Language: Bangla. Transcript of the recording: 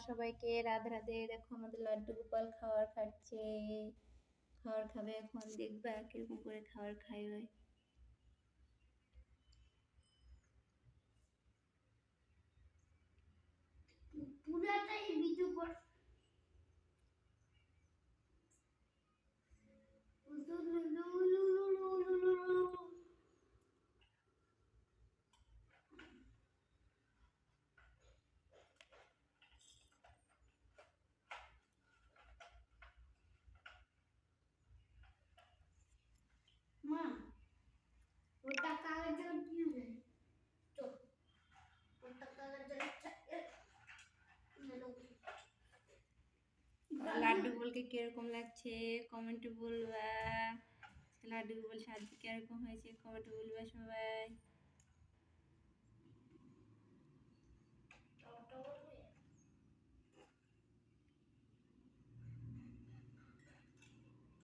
সবাইকে রাধে রাধে। দেখো আমাদের লাড্ডু গোপাল খাবার খাচ্ছে। খাওয়ার খাবে, এখন দেখবা কীরকম করে খাওয়ার খাই পুরাটাই লাড্ডু গোপালকে কীরকম লাগছে? কমেন্টে বলবা। লাড্ডু বল সাজতে কীরকম হয়েছে? কমেন্টে বলবা সবাই।